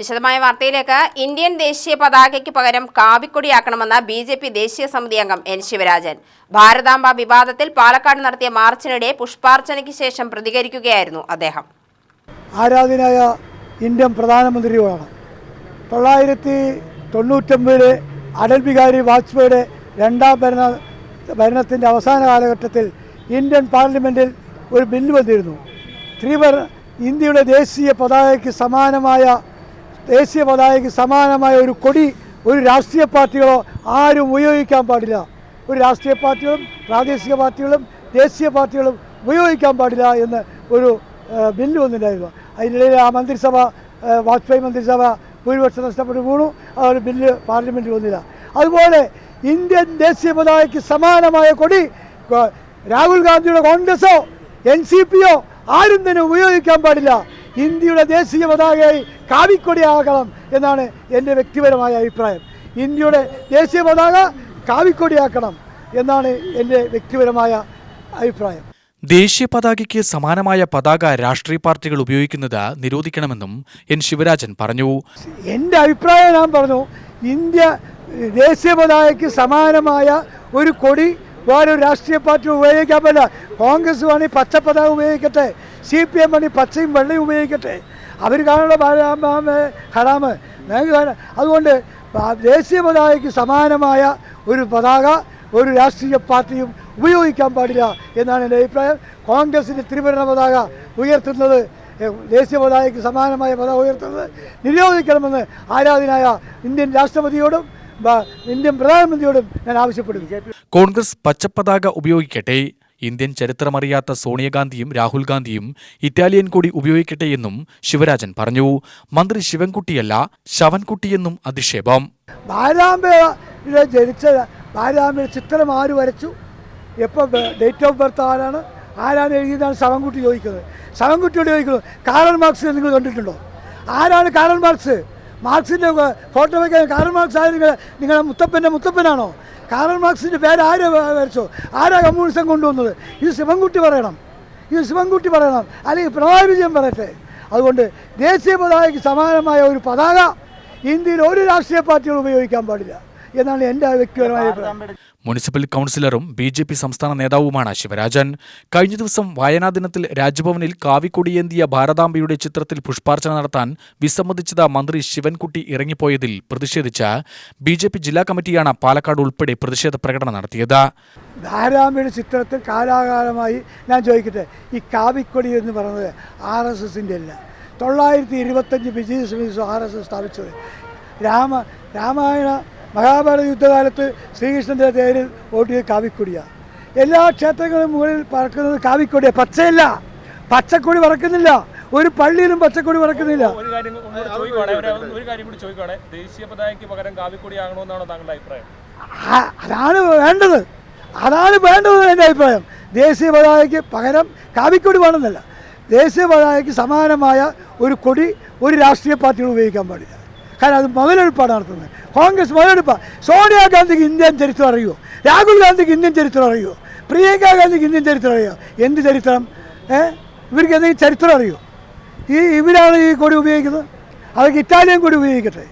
വിശദമായ വാർത്തയിലേക്ക് ഇന്ത്യൻ ദേശീയ പതാകയ്ക്ക് പകരം കാവിക്കൊടിയാക്കണമെന്ന ബി ജെ പി ദേശീയ സമിതി അംഗം എൻ ശിവരാജൻ. ഭാരതാംബ വിവാദത്തിൽ പാലക്കാട് നടത്തിയ മാർച്ചിനിടെ പുഷ്പാർച്ചനയ്ക്ക് ശേഷം പ്രതികരിക്കുകയായിരുന്നു അദ്ദേഹം. ആരാധനായ ഇന്ത്യൻ പ്രധാനമന്ത്രിയോടാണ്. തൊള്ളായിരത്തി തൊണ്ണൂറ്റൊമ്പതിലെ അടൽ ബിഹാരി വാജ്പേയിയുടെ രണ്ടാം ഭരണ ഭരണത്തിന്റെ അവസാന കാലഘട്ടത്തിൽ ഇന്ത്യൻ പാർലമെന്റിൽ ഒരു ബില്ല് വന്നിരുന്നു. ത്രിവർ ഇന്ത്യയുടെ ദേശീയ പതാകയ്ക്ക് സമാനമായ ദേശീയ പതാകയ്ക്ക് സമാനമായ ഒരു കൊടി ഒരു രാഷ്ട്രീയ പാർട്ടികളോ ആരും ഉപയോഗിക്കാൻ പാടില്ല. ഒരു രാഷ്ട്രീയ പാർട്ടികളും പ്രാദേശിക പാർട്ടികളും ദേശീയ പാർട്ടികളും ഉപയോഗിക്കാൻ പാടില്ല എന്ന് ഒരു ബില്ല് വന്നിട്ടുണ്ടായിരുന്നു. അതിനിടയിൽ ആ മന്ത്രിസഭ വാജ്പേയി മന്ത്രിസഭ ഭൂരിപക്ഷം നഷ്ടപ്പെട്ടു വീണു ആ ഒരു ബില്ല് പാർലമെന്റിൽ വന്നില്ല. അതുപോലെ ഇന്ത്യൻ ദേശീയ പതാകയ്ക്ക് സമാനമായ കൊടി രാഹുൽ ഗാന്ധിയുടെ കോൺഗ്രസോ എൻ സി പിയോ ആരും തന്നെ ഉപയോഗിക്കാൻ പാടില്ല. ഇന്ത്യയുടെ ദേശീയ പതാകയായി കാവിക്കൊടിയാകണം എന്നാണ് എന്റെ വ്യക്തിപരമായ അഭിപ്രായം. ഇന്ത്യയുടെ ദേശീയ പതാക കാവിക്കൊടിയാക്കണം എന്നാണ് എന്റെ വ്യക്തിപരമായ അഭിപ്രായം. ദേശീയ പതാകയ്ക്ക് സമാനമായ പതാക രാഷ്ട്രീയ പാർട്ടികൾ ഉപയോഗിക്കുന്നത് നിരോധിക്കണമെന്നും എൻ ശിവരാജൻ പറഞ്ഞു. എന്റെ അഭിപ്രായം ഞാൻ പറഞ്ഞു ഇന്ത്യ ദേശീയ പതാകയ്ക്ക് സമാനമായ ഒരു കൊടി വേറെ രാഷ്ട്രീയ പാർട്ടി ഉപയോഗിക്കാൻ പറ്റില്ല കോൺഗ്രസ് വേണമെങ്കിൽ പച്ച പതാക ഉപയോഗിക്കട്ടെ. സി പി എം വേണമെങ്കിൽ പച്ചയും വെള്ളയും ഉപയോഗിക്കട്ടെ. അവർ കാണുന്ന ബാലാമ ഹറാമ് ഞങ്ങൾക്ക് കാണാം അതുകൊണ്ട് ദേശീയ പതാകയ്ക്ക് സമാനമായ ഒരു പതാക ഒരു രാഷ്ട്രീയ പാർട്ടിയും ഉപയോഗിക്കാൻ പാടില്ല എന്നാണ് എന്റെ അഭിപ്രായം. കോൺഗ്രസിന്റെ ത്രിഭരണ പതാക ഉയർത്തുന്നത് ദേശീയ പതാകയ്ക്ക് സമാനമായ പതാക ഉയർത്തുന്നത് നിരോധിക്കണമെന്ന് ആരാധനായ ഇന്ത്യൻ രാഷ്ട്രപതിയോടും ഇന്ത്യൻ പ്രധാനമന്ത്രിയോടും ഞാൻ ആവശ്യപ്പെടുന്നു. കോൺഗ്രസ് പച്ചപ്പതാക ഉപയോഗിക്കട്ടെ ഇന്ത്യൻ ചരിത്രമറിയാത്ത സോണിയാഗാന്ധിയും രാഹുൽ ഗാന്ധിയും ഇറ്റാലിയൻ കൂടി ഉപയോഗിക്കട്ടെ എന്നും ശിവരാജൻ പറഞ്ഞു. മന്ത്രി ശിവൻകുട്ടിയല്ല ശവൻകുട്ടിയെന്നും അധിക്ഷേപം. ബാലാംബയുടെ ജനിച്ച ബാലാംബയുടെ ചിത്രം ആര് വരച്ചു? എപ്പോൾ ഡേറ്റ് ഓഫ് ബർത്ത് ആരാണ്? ആരാണ് എഴുതിയതാണ് ശവൻകുട്ടി ചോദിക്കുന്നത്. ശവൻകുട്ടിയോട് ചോദിക്കുന്നത് കാറൽ മാർക്സ് നിങ്ങൾ കണ്ടിട്ടുണ്ടോ? ആരാണ് കാറൽ മാർക്സ് മാർക്സിന്റെ ഫോട്ടോ വയ്ക്കാൻ കാറൽ മാർക്സ് ആര് നിങ്ങളുടെ മുത്തപ്പന്റെ മുത്തപ്പനാണോ? കാറൽ മാർക്സിന്റെ പേര് ആര് വരച്ചോ? ആരാ കമ്മ്യൂണിസം കൊണ്ടുവന്നത്? ഇത് ശിവൻകുട്ടി പറയണം. ഇത് ശിവൻകുട്ടി പറയണം. അല്ലെങ്കിൽ പിണറായി വിജയൻ പറയട്ടെ. അതുകൊണ്ട് ദേശീയ പതാകയ്ക്ക് സമാനമായ ഒരു പതാക ഇന്ത്യയിൽ ഒരു രാഷ്ട്രീയ പാർട്ടികൾ ഉപയോഗിക്കാൻ പാടില്ല എന്നാണ് എന്റെ വ്യക്തിപരമായ അഭിപ്രായം. മുനിസിപ്പൽ കൗൺസിലറും ബി ജെ പി സംസ്ഥാന നേതാവുമാണ് ശിവരാജൻ. കഴിഞ്ഞ ദിവസം വായനാ ദിനത്തിൽ രാജ്ഭവനിൽ കാവിക്കൊടിയേന്തിയ ഭാരതാംബയുടെ ചിത്രത്തിൽ പുഷ്പാർച്ചന നടത്താൻ വിസമ്മതിച്ചത് മന്ത്രി ശിവൻകുട്ടി ഇറങ്ങിപ്പോയതിൽ പ്രതിഷേധിച്ച ബി ജെ പി ജില്ലാ കമ്മിറ്റിയാണ് പാലക്കാട് ഉൾപ്പെടെ പ്രതിഷേധ പ്രകടനം നടത്തിയത്. ഭാരതാംബയുടെ ചിത്രത്തിൽ കാലാകാലമായി ഞാൻ ചോദിക്കട്ടെ ഈ കാവിക്കൊടി എന്ന് പറയുന്നത് ആർ എസ് എസിന്റെ അല്ല. തൊള്ളായിരത്തി ഇരുപത്തഞ്ച് വിജയ ആർ എസ് എസ് സ്ഥാപിച്ചത്. രാമ രാമായണ മഹാഭാരത യുദ്ധകാലത്ത് ശ്രീകൃഷ്ണന്റെ തേരിൽ ഓട്ടിയത് കാവിക്കൊടിയാണ് എല്ലാ ക്ഷേത്രങ്ങളും മുകളിൽ പറക്കുന്നത് കാവിക്കൊടിയാണ് പച്ചയല്ല. പച്ചക്കൊടി പറക്കുന്നില്ല ഒരു പള്ളിയിലും പച്ചക്കൊടി പറക്കുന്നില്ല ഒരു കാര്യം കൂടി ദേശീയ പതാകയ്ക്ക് പകരം കാവിക്കൊടി ആകണമെന്നാണോ താങ്കളുടെ അഭിപ്രായം? അതാണ് വേണ്ടത്. അതാണ് വേണ്ടത് എന്റെ അഭിപ്രായം. ദേശീയ പതാകയ്ക്ക് പകരം കാവിക്കൊടി വേണമെന്നല്ല. ദേശീയ പതാകയ്ക്ക് സമാനമായ ഒരു കൊടി ഒരു രാഷ്ട്രീയ പാർട്ടികൾ ഉപയോഗിക്കാൻ പാടില്ല. കാരണം അത് മുതലെടുപ്പാണ് നടത്തുന്നത്. കോൺഗ്രസ് മുതലെടുപ്പാണ് സോണിയാഗാന്ധിക്ക് ഇന്ത്യൻ ചരിത്രം അറിയുമോ രാഹുൽ ഗാന്ധിക്ക് ഇന്ത്യൻ ചരിത്രം അറിയുമോ പ്രിയങ്ക ഗാന്ധിക്ക് ഇന്ത്യൻ ചരിത്രം അറിയോ? എന്ത് ചരിത്രം? ഇവർക്ക് എന്തെങ്കിലും ചരിത്രം അറിയുമോ ഈ ഇവരാണ് ഈ കൊടി ഉപയോഗിക്കുന്നത്? അവർക്ക് ഇറ്റാലിയൻ കൊടി ഉപയോഗിക്കട്ടെ.